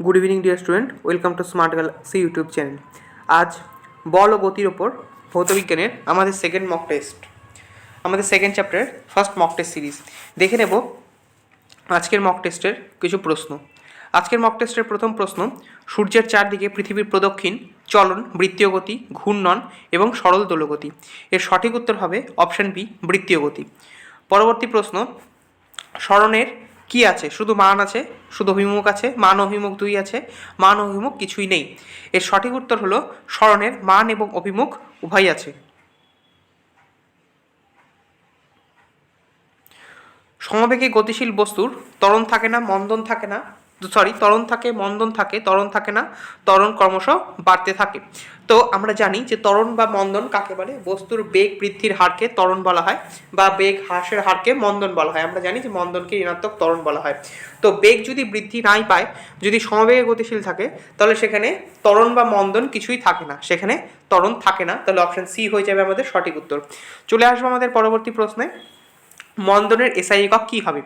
Good evening dear student welcome to smart galaxy YouTube channel আজ বল ও গতির ওপর ভৌতবিজ্ঞানের আমাদের সেকেন্ড মক টেস্ট আমাদের সেকেন্ড চ্যাপ্টারের ফার্স্ট মক টেস্ট সিরিজ দেখে নেব আজকের মক টেস্টের কিছু প্রশ্ন। আজকের মক টেস্টের প্রথম প্রশ্ন, সূর্যের চারদিকে পৃথিবীর প্রদক্ষিণ, চলন, বৃত্তীয় গতি, ঘূর্ণন এবং সরল দোলগতি এর সঠিক উত্তর হবে অপশন বি বৃত্তীয় গতি। পরবর্তী প্রশ্ন, স্মরণের কি আছে? শুধু মান আছে, শুধু অভিমুখ আছে, মান, অভিমুখ দুই আছে, মান, অভিমুখ কিছুই নেই। এর সঠিক উত্তর হলো স্মরণের মান এবং অভিমুখ উভয় আছে। সমবেগে গতিশীল বস্তুর ত্বরণ থাকে না, মন্দন থাকে না সরি ত্বরণ থাকে, মন্দন থাকে, ত্বরণ থাকে না, ত্বরণ ক্রমশ বাড়তে থাকে। তো আমরা জানি যে ত্বরণ বা মন্দন কাকে বলে? বস্তুর বেগ বৃদ্ধির হারকে ত্বরণ বলা হয় বা বেগ হ্রাসের হারকে মন্দন বলা হয়। আমরা জানি যে মন্দনকে ঋণাত্মক ত্বরণ বলা হয়। তো বেগ যদি বৃদ্ধি নাই পায়, যদি সমবেগে গতিশীল থাকে, তাহলে সেখানে ত্বরণ বা মন্দন কিছুই থাকে না। সেখানে ত্বরণ থাকে না। তাহলে অপশন সি হয়ে যাবে আমাদের সঠিক উত্তর। চলে আসব আমাদের পরবর্তী প্রশ্নে। মন্দনের এসআই একক কী হবে?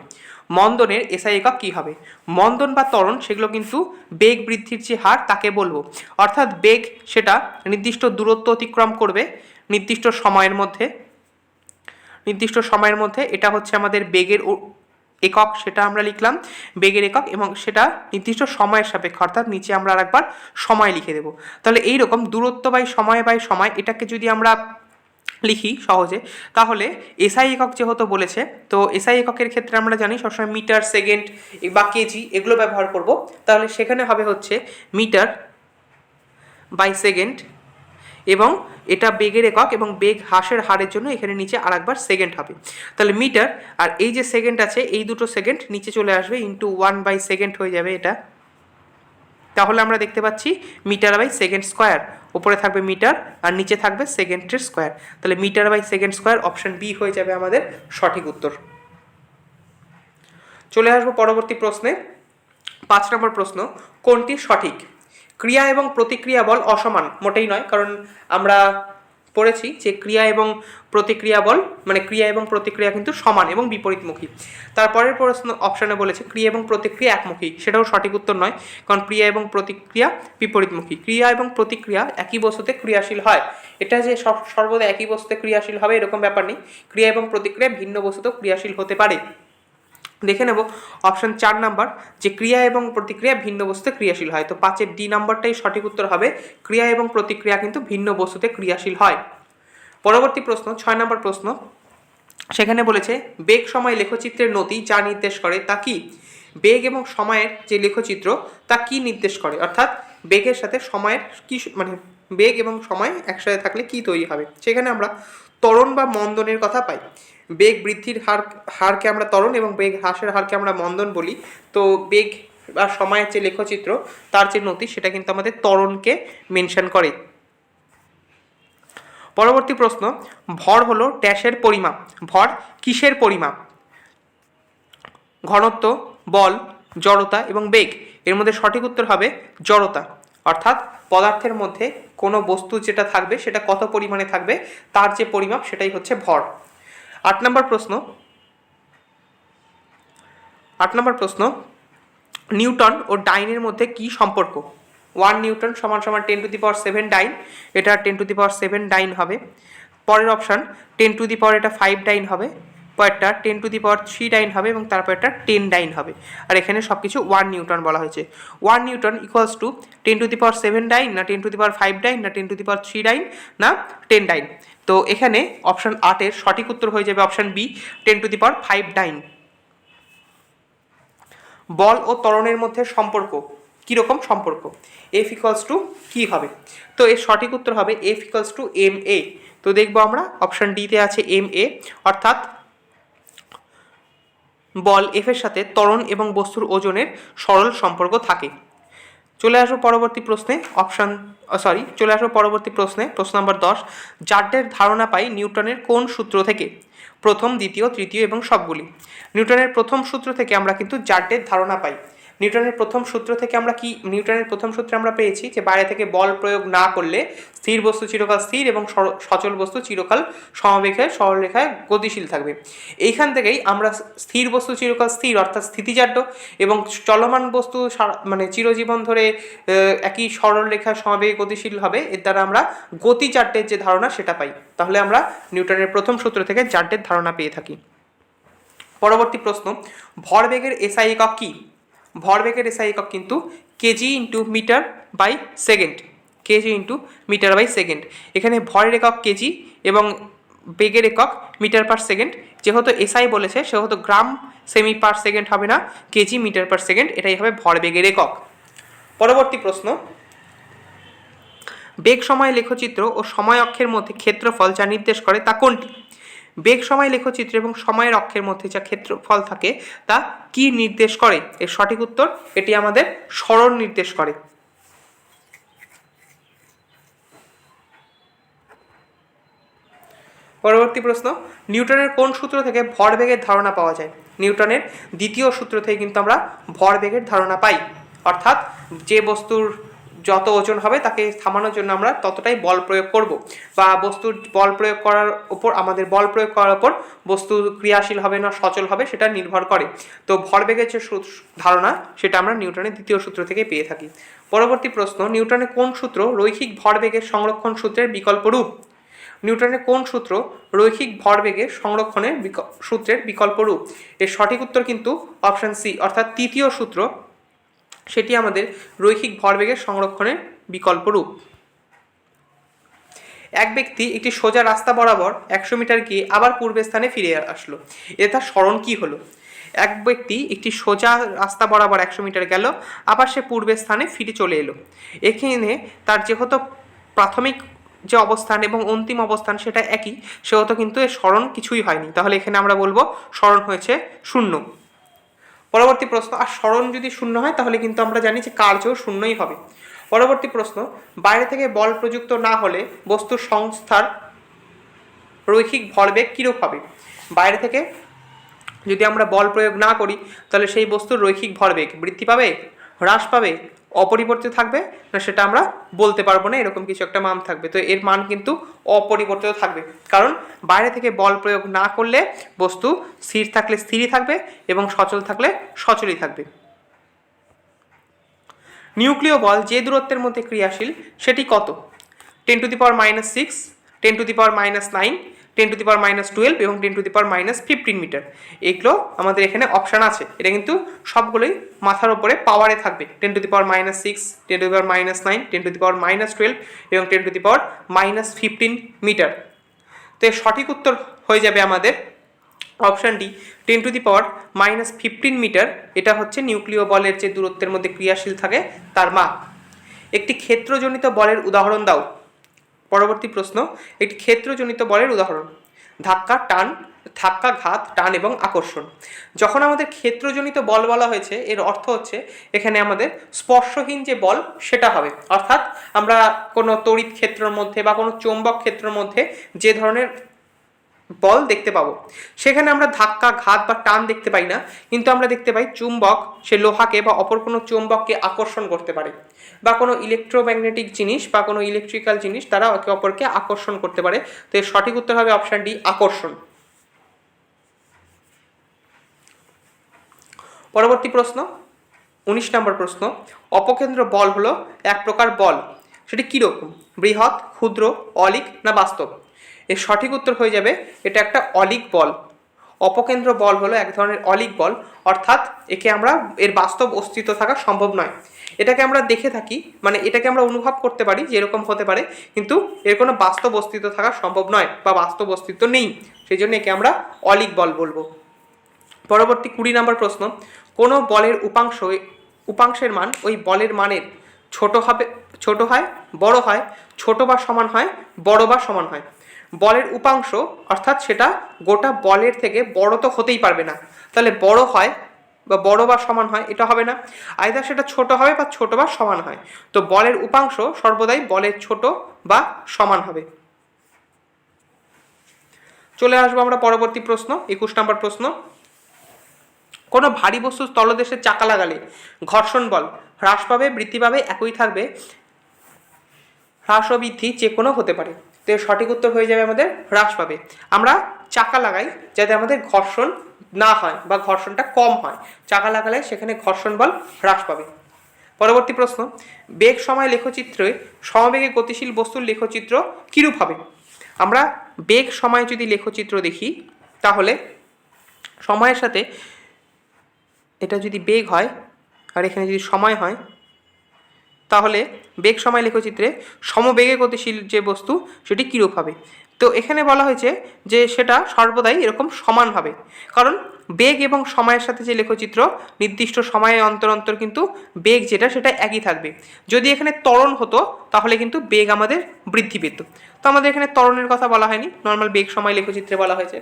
মন্দনের এসআই একক কী হবে? মন্দন বা ত্বরণ সেগুলো কিন্তু বেগ বৃদ্ধির যে হার তাকে বলব। অর্থাৎ বেগ সেটা নির্দিষ্ট দূরত্ব অতিক্রম করবে নির্দিষ্ট সময়ের মধ্যে। নির্দিষ্ট সময়ের মধ্যে এটা হচ্ছে আমাদের বেগের একক সেটা আমরা লিখলাম, বেগের একক এবং সেটা নির্দিষ্ট সময়ের সাপেক্ষে, অর্থাৎ নিচে আমরা আরেকবার সময় লিখে দেবো। তাহলে এই রকম দূরত্ব বাই সময় বাই সময় এটাকে যদি আমরা লিখি সহজে। তাহলে এসআই একক যেহেতু বলেছে, তো এসআই এককের ক্ষেত্রে আমরা জানি সবসময় মিটার, সেকেন্ড বা কেজি এগুলো ব্যবহার করব। তাহলে সেখানে হবে হচ্ছে মিটার বাই সেকেন্ড এবং এটা বেগের একক এবং বেগ হ্রাসের হারের জন্য এখানে নিচে আরেকবার সেকেন্ড হবে। তাহলে মিটার আর এই যে সেকেন্ড আছে, এই দুটো সেকেন্ড নিচে চলে আসবে ইন্টু ওয়ান বাই সেকেন্ড হয়ে যাবে এটা। তাহলে আমরা দেখতে পাচ্ছি মিটার বাই সেকেন্ড স্কোয়ার উপরে থাকবে মিটার আর নিচে থাকবে সেকেন্ডের স্কোয়ার তাহলে metre by second square option B হয়ে যাবে আমাদের সঠিক উত্তর। চলে আসব পরবর্তী প্রশ্নে। পাঁচ নম্বর প্রশ্ন, কোনটি সঠিক? ক্রিয়া এবং প্রতিক্রিয়া বল অসমান, মোটেই নয়, কারণ আমরা পড়েছি যে ক্রিয়া এবং প্রতিক্রিয়া বল মানে ক্রিয়া এবং প্রতিক্রিয়া কিন্তু সমান এবং বিপরীতমুখী। তারপরের প্রশ্ন অপশানে বলেছে, ক্রিয়া এবং প্রতিক্রিয়া একমুখী। সেটাও সঠিক উত্তর নয়, কারণ ক্রিয়া এবং প্রতিক্রিয়া বিপরীতমুখী। ক্রিয়া এবং প্রতিক্রিয়া একই বস্তুতে ক্রিয়াশীল হয়। এটা যে সর্বদা একই বস্তুতে ক্রিয়াশীল হবে এরকম ব্যাপার নেই। ক্রিয়া এবং প্রতিক্রিয়া ভিন্ন বস্তুতেও ক্রিয়াশীল হতে পারে। দেখে নেব। অপশন চার নাম্বার যে ক্রিয়া এবং প্রতিক্রিয়া ভিন্ন বস্তুতে ক্রিয়াশীল হয়। তো পাঁচের ডি নাম্বারটাই সঠিক উত্তর হবে, ক্রিয়া এবং প্রতিক্রিয়া কিন্তু ভিন্ন বস্তুতে ক্রিয়াশীল হয়। পরবর্তী প্রশ্ন, ছয় নম্বর প্রশ্ন। সেখানে বলেছে, বেগ সময় লেখচিত্রের নতি যা নির্দেশ করে তা কি? বেগ এবং সময়ের যে লেখচিত্র, তা কি নির্দেশ করে? অর্থাৎ বেগের সাথে সময়ের কি মানে বেগ এবং সময় একসাথে থাকলে কি তৈরি হবে? সেখানে আমরা ত্বরণ বা মন্দনের কথা পাই। বেগ বৃদ্ধির হার, হারকে আমরা ত্বরণ এবং বেগ হ্রাসের হারকে আমরা মন্দন বলি। তো বেগ বা সময়ের যে লেখচিত্র, তার যে নথি, সেটা কিন্তু আমাদের ত্বরণকে মেনশন করে। পরবর্তী প্রশ্ন, ভর হলো ড্যাশের পরিমাপ। ভর কিসের পরিমাপ? ঘনত্ব, বল, জড়তা এবং বেগ। এর মধ্যে সঠিক উত্তর হবে জড়তা। অর্থাৎ পদার্থের মধ্যে কোনো বস্তু যেটা থাকবে, সেটা কত পরিমাণে থাকবে, তার যে পরিমাপ সেটাই হচ্ছে ভর। আট নম্বর প্রশ্ন। আট নম্বর প্রশ্ন। নিউটন ও ডাইনের মধ্যে কি সম্পর্ক? ওয়ান নিউটন সমান সমান ten to the power seven dyne, এটা ten to the power seven dyne হবে। পরের অপশান, টেন টু দি পাওয়ার এটা ফাইভ ডাইন হবে। পরেরটা ten to the power three dyne হবে এবং তারপর এটা টেন ডাইন হবে। আর এখানে সব কিছু ওয়ান নিউটন বলা হয়েছে। One newton equals to ten to the power seven dyne না ten to the power five dyne না ten to the power three dyne না টেন ডাইন তো এখানে অপশান আটের সঠিক উত্তর হয়ে যাবে option B ten to the power five dyne বল ও ত্বরণের মধ্যে সম্পর্ক, কীরকম সম্পর্ক? এফ ইকুয়ালস টু কী হবে? তো এর সঠিক উত্তর হবে F equals to M A তো দেখব আমরা অপশান ডিতে আছে এম এ অর্থাৎ বল এফের সাথে ত্বরণ এবং বস্তুর ওজনের সরল সম্পর্ক থাকে। চলে আসব পরবর্তী প্রশ্নে অপশান সরি চলে আসব পরবর্তী প্রশ্নে, প্রশ্ন নম্বর দশ জাড্ডের ধারণা পাই নিউটনের কোন সূত্র থেকে? প্রথম, দ্বিতীয়, তৃতীয় এবং সবগুলি। নিউটনের প্রথম সূত্র থেকে আমরা কিন্তু জাড্ডের ধারণা পাই। নিউটনের প্রথম সূত্র থেকে আমরা কি, নিউটনের প্রথম সূত্রে আমরা পেয়েছি যে বাইরে থেকে বল প্রয়োগ না করলে স্থির বস্তু চিরকাল স্থির এবং সচল বস্তু চিরকাল সমবেগে, সরলরেখায় গতিশীল থাকবে। এইখান থেকেই আমরা স্থির বস্তু চিরকাল স্থির, অর্থাৎ স্থিতিজাড্য এবং চলমান বস্তু মানে চিরজীবন ধরে একই সরল রেখায় সমবেগে গতিশীল হবে, এর দ্বারা আমরা গতিজাড্যের যে ধারণা সেটা পাই। তাহলে আমরা নিউটনের প্রথম সূত্র থেকে জাড্যের ধারণা পেয়ে থাকি। পরবর্তী প্রশ্ন, ভরবেগের এসআই একক কি? ভরবেগের এসআই একক কিন্তু KG into metre by second KG into metre by second এখানে ভরের একক কেজি এবং বেগের একক মিটার পার সেকেন্ড যেহেতু এসআই বলেছে, সেহেতু গ্রাম সেমি পার সেকেন্ড হবে না, কেজি মিটার পার সেকেন্ড এটাই হবে ভরবেগের একক। পরবর্তী প্রশ্ন। বেগ সময় লেখচিত্র ও সময় অক্ষের মধ্যে ক্ষেত্রফল যা নির্দেশ করে তা কোনটি? বেগ, সময়, লেখচিত্র এবং সময়ের অক্ষের মধ্যে যা ক্ষেত্রফল থাকে তা কি নির্দেশ করে? এর সঠিক উত্তর, এটি আমাদের সরণ নির্দেশ করে। পরবর্তী প্রশ্ন, নিউটনের কোন সূত্র থেকে ভরবেগের ধারণা পাওয়া যায়? নিউটনের দ্বিতীয় সূত্র থেকে কিন্তু আমরা ভরবেগের ধারণা পাই। অর্থাৎ যে বস্তুর যত ওজন হবে তাকে থামানোর জন্য আমরা ততটাই বল প্রয়োগ করব। বা বস্তুর বল প্রয়োগ করার উপর আমাদের বল প্রয়োগ করার উপর বস্তু ক্রিয়াশীল হবে না, সচল হবে সেটা নির্ভর করে। তো ভরবেগের যে ধারণা সেটা আমরা নিউটনের দ্বিতীয় সূত্র থেকে পেয়ে থাকি। পরবর্তী প্রশ্ন, নিউটনের কোন সূত্র রৈখিক ভরবেগের সংরক্ষণ সূত্রের বিকল্প রূপ? নিউটনের কোন সূত্র রৈখিক ভরবেগের সংরক্ষণের সূত্রের বিকল্প রূপ? এর সঠিক উত্তর কিন্তু অপশান সি, অর্থাৎ তৃতীয় সূত্র সেটি আমাদের রৈখিক ভরবেগের সংরক্ষণের বিকল্প রূপ এক ব্যক্তি একটি সোজা রাস্তা বরাবর একশো মিটার গিয়ে আবার পূর্বের স্থানে ফিরে আসলো। এ তার স্মরণ কি হলো? এক ব্যক্তি একটি সোজা রাস্তা বরাবর একশো মিটার গেল, আবার সে পূর্বের স্থানে ফিরে চলে এলো। এখানে তার যেহেতু প্রাথমিক যে অবস্থান এবং অন্তিম অবস্থান সেটা একই, সেহেতু কিন্তু এর স্মরণ কিছুই হয়নি। তাহলে এখানে আমরা বলব স্মরণ হয়েছে শূন্য। পরবর্তী প্রশ্ন, আর স্মরণ যদি শূন্য হয়, তাহলে কিন্তু আমরা জানি যে কার্য শূন্যই হবে। পরবর্তী প্রশ্ন, বাইরে থেকে বল প্রযুক্ত না হলে বস্তুর সংস্থার রৈখিক ভরবেগ কীরূপ হবে? বাইরে থেকে, যদি আমরা বল প্রয়োগ না করি, তাহলে সেই বস্তুর রৈখিক ভরবেগ বৃদ্ধি পাবে, হ্রাস পাবে অপরিবর্তিত থাকবে? না, সেটা আমরা বলতে পারব না, এরকম কিছু একটা মান থাকবে। তো এর মান কিন্তু অপরিবর্তিত থাকবে। কারণ বাইরে থেকে বল প্রয়োগ না করলে বস্তু স্থির থাকলে স্থিরই থাকবে এবং সচল থাকলে সচলই থাকবে। নিউক্লিয় বল যে দূরত্বের মধ্যে ক্রিয়াশীল, সেটি কত? Ten to the power minus six, ten to the power minus nine ten to the power minus twelve এবং ten to the power minus fifteen metre এগুলো আমাদের এখানে অপশান আছে। এটা কিন্তু সবগুলোই মাথার উপরে পাওয়ারে থাকবে। Ten to the power minus six ten to the power minus nine ten to the power minus twelve এবং ten to the power minus fifteen metre তো এর সঠিক উত্তর হয়ে যাবে আমাদের option D ten to the power minus fifteen metre এটা হচ্ছে নিউক্লিয় বলের যে দূরত্বের মধ্যে ক্রিয়াশীল থাকে, তার মাপ একটি ক্ষেত্রজনিত বলের উদাহরণ দাও। পরবর্তী প্রশ্ন, একটি ক্ষেত্রজনিত বলের উদাহরণ। ধাক্কা, টান, ধাক্কা ঘাত, টান এবং আকর্ষণ। যখন আমাদের ক্ষেত্রজনিত বল বলা হয়েছে, এর অর্থ হচ্ছে এখানে আমাদের স্পর্শহীন যে বল, সেটা হবে। অর্থাৎ আমরা কোনো তড়িৎ ক্ষেত্রের মধ্যে বা কোনো চৌম্বক ক্ষেত্রের মধ্যে যে ধরনের বল দেখতে পাবো। সেখানে আমরা ধাক্কা, ঘাত বা টান দেখতে পাই না, কিন্তু আমরা দেখতে পাই চুম্বক, সে লোহাকে বা অপর কোনো চুম্বককে আকর্ষণ করতে পারে। বা কোনো ইলেকট্রোম্যাগনেটিক জিনিস বা কোনো ইলেকট্রিক্যাল জিনিস তারা একে অপরকে আকর্ষণ করতে পারে। তো এর সঠিক উত্তর হবে অপশান ডি আকর্ষণ। পরবর্তী প্রশ্ন, উনিশ নম্বর প্রশ্ন, অপকেন্দ্র বল হলো এক প্রকার বল। সেটি কীরকম? বৃহৎ, ক্ষুদ্র, অলিক না বাস্তব? এর সঠিক উত্তর হয়ে যাবে এটা একটা অলিক বল। অপকেন্দ্র বল হলো এক ধরনের অলিক বল, অর্থাৎ একে আমরা, এর বাস্তব অস্তিত্ব থাকা সম্ভব নয়। এটাকে আমরা দেখে থাকি মানে এটাকে আমরা অনুভব করতে পারি যে এরকম হতে পারে, কিন্তু এর কোনো বাস্তব অস্তিত্ব থাকা সম্ভব নয় বা বাস্তব অস্তিত্ব নেই। সেই জন্য একে আমরা অলিক বল বলব। পরবর্তী কুড়ি নম্বর প্রশ্ন, কোনো বলের উপাংশ, উপাংশের মান ওই বলের মানের ছোট হবে, ছোট হয়, বড় হয়, ছোট বা সমান হয়, বড় বা সমান হয়। বলের উপাংশ, অর্থাৎ সেটা গোটা বলের থেকে বড় তো হতেই পারবে না। তাহলে বড় হয় বা বড় বা সমান হয়, এটা হবে না। আইদার সেটা ছোট হবে বা ছোট বা সমান হয়। তো বলের উপাংশ সর্বদাই বলের ছোট বা সমান হবে। চলে আসব আমরা পরবর্তী প্রশ্ন, একুশ নম্বর প্রশ্ন। কোনো ভারী বস্তু তলদেশে চাকা লাগালে ঘর্ষণ বল হ্রাস পাবে, বৃদ্ধি পাবে, একই থাকবে হ্রাস ও বৃদ্ধি যে কোনো হতে পারে। তো সঠিক উত্তর হয়ে যাবে আমাদের হ্রাস পাবে। আমরা চাকা লাগাই যাতে আমাদের ঘর্ষণ না হয় বা ঘর্ষণটা কম হয়। চাকা লাগালে সেখানে ঘর্ষণ বল হ্রাস পাবে। পরবর্তী প্রশ্ন, বেগ সময় লেখচিত্রে সমবেগে গতিশীল বস্তুর লেখচিত্র কীরূপ হবে? আমরা বেগ সময় যদি লেখচিত্র দেখি, তাহলে সময়ের সাথে এটা যদি বেগ হয় আর এখানে যদি সময় হয় তাহলে বেগ সময় লেখচিত্রে সমবেগে গতিশীল যে বস্তু, সেটি কীরূপ হবে? তো এখানে বলা হয়েছে যে সেটা সর্বদাই এরকম সমান হবে। কারণ বেগ এবং সময়ের সাথে যে লেখচিত্র, নির্দিষ্ট সময়ে অন্তর অন্তর কিন্তু বেগ যেটা, সেটা একই থাকবে। যদি এখানে ত্বরণ হতো, তাহলে কিন্তু বেগ আমাদের বৃদ্ধি পেত। তো আমাদের এখানে ত্বরণের কথা বলা হয়নি নর্মাল বেগ সময় লেখচিত্রে বলা হয়েছে।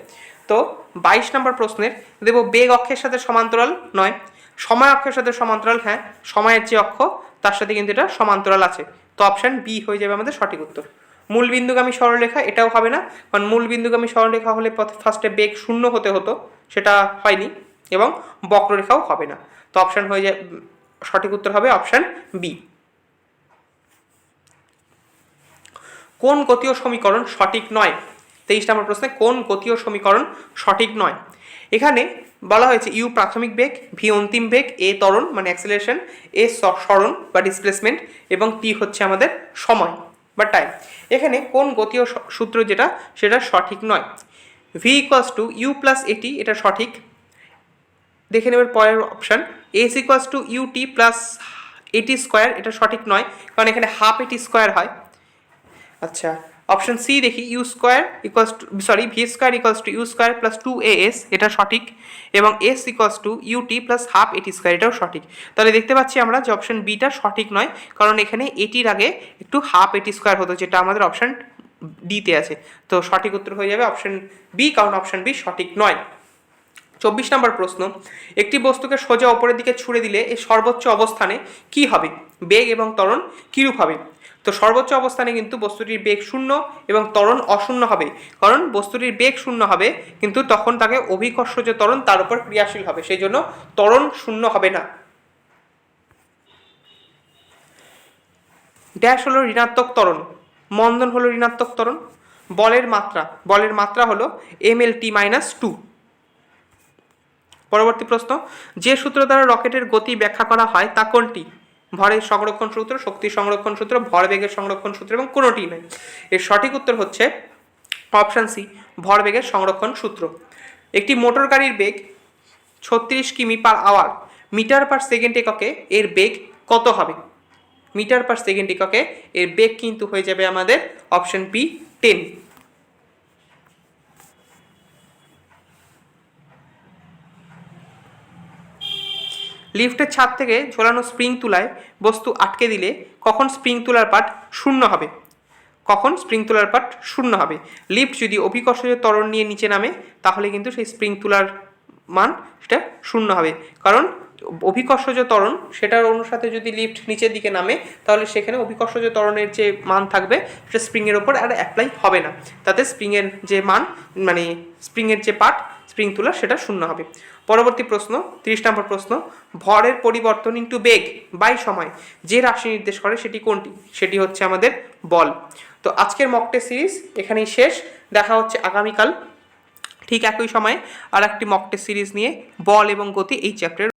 তো বাইশ নম্বর প্রশ্নের, দেব বেগ অক্ষের সাথে সমান্তরাল নয়। সময় অক্ষের সাথে সমান্তরাল হ্যাঁ সময়ের যে অক্ষ তার সাথে কিন্তু এটা সমান্তরাল আছে। তো অপশান বি হয়ে যাবে আমাদের সঠিক উত্তর। মূল বিন্দুগামী সরলরেখা এটাও হবে না, কারণ মূল বিন্দুগামী সরলরেখা হলে পথে ফার্স্টে বেগ শূন্য হতে হতো, সেটা হয়নি এবং বক্ররেখাও হবে না। তো অপশান হয়ে যায়, সঠিক উত্তর হবে অপশান বি কোন গতীয় সমীকরণ সঠিক নয়? তেইশ নম্বর প্রশ্নে, কোন গতীয় সমীকরণ সঠিক নয়? এখানে বলা হয়েছে, ইউ প্রাথমিক বেগ, ভি অন্তিম বেগ, এ ত্বরণ মানে অ্যাক্সেলারেশন এ সরণ বা ডিসপ্লেসমেন্ট এবং টি হচ্ছে আমাদের সময় বা টাইম এখানে কোন গতীয় সূত্র যেটা, সেটা সঠিক নয়। V equals to U plus at এটা সঠিক। দেখে নেবার পরের option S equals to U T plus at square এটা সঠিক নয়, কারণ এখানে হাফ এটি স্কোয়ার হয়। আচ্ছা। অপশন সি দেখি U square equals to sorry V square equals to U square plus two A S এটা সঠিক। এবং S equals to U T plus half at square এটাও সঠিক। তাহলে দেখতে পাচ্ছি আমরা যে অপশন বিটা সঠিক নয়, কারণ এখানে এটির আগে একটু হাফ এটি স্কোয়ার হতো, যেটা আমাদের অপশন ডিতে আছে। তো সঠিক উত্তর হয়ে যাবে অপশন বি কারণ অপশন বি সঠিক নয়। চব্বিশ নম্বর প্রশ্ন, একটি বস্তুকে সোজা ওপরের দিকে ছুড়ে দিলে এর সর্বোচ্চ অবস্থানে কি হবে? বেগ এবং ত্বরণ কীরূপ হবে? তো সর্বোচ্চ অবস্থানে কিন্তু বস্তুটির বেগ শূন্য এবং ত্বরণ অশূন্য হবে। কারণ বস্তুটির বেগ শূন্য হবে, কিন্তু তখন তাকে অভিকর্ষ যে ত্বরণ, তার উপর ক্রিয়াশীল হবে। সেই জন্য ত্বরণ শূন্য হবে না। ড্যাশ হলো ঋণাত্মক ত্বরণ, মন্দন হলো ঋণাত্মক ত্বরণ, বলের মাত্রা। বলের মাত্রা হলো M L T minus two. পরবর্তী প্রশ্ন, যে সূত্র দ্বারা রকেটের গতি ব্যাখ্যা করা হয় তা কোনটি? ভরের সংরক্ষণ সূত্র, শক্তি সংরক্ষণ সূত্র ভরবেগের সংরক্ষণ সূত্র এবং কোনোটি নয় এর সঠিক উত্তর হচ্ছে অপশান সি ভরবেগের সংরক্ষণ সূত্র। একটি মোটর গাড়ির বেগ ছত্রিশ কিমি per hour metre per second এককে এর বেগ কত হবে? মিটার পার সেকেন্ড এককে এর বেগ কিন্তু হয়ে যাবে আমাদের অপশন পি টেন লিফটের ছাদ থেকে ঝোলানো স্প্রিং তুলায় বস্তু আটকে দিলে কখন স্প্রিং তুলার পাট শূন্য হবে? কখন স্প্রিং তুলার পাট শূন্য হবে? লিফট যদি অভিকর্ষজ তরণ নিয়ে নিচে নামে, তাহলে কিন্তু সেই স্প্রিং তুলার মান সেটা শূন্য হবে। কারণ অভিকর্ষজ ত্বরণ, সেটার অনুসারে যদি লিফট নিচের দিকে নামে, তাহলে সেখানে অভিকর্ষজ ত্বরণের যে মান থাকবে, সেটা স্প্রিংয়ের ওপর আর অ্যাপ্লাই হবে না। তাতে স্প্রিংয়ের যে মান মানে স্প্রিংয়ের যে পার্ট স্প্রিং তুলা, সেটা শূন্য হবে। পরবর্তী প্রশ্ন, তিরিশ নম্বর প্রশ্ন, ভরের পরিবর্তন ইন্টু বেগ বাই সময়। যে রাশি নির্দেশ করে, সেটি কোনটি? সেটি হচ্ছে আমাদের বল। তো আজকের মকটে সিরিজ এখানেই শেষ। দেখা হচ্ছে আগামীকাল ঠিক একই সময়ে আর একটি মকটে সিরিজ নিয়ে, বল এবং গতি এই চ্যাপ্টারের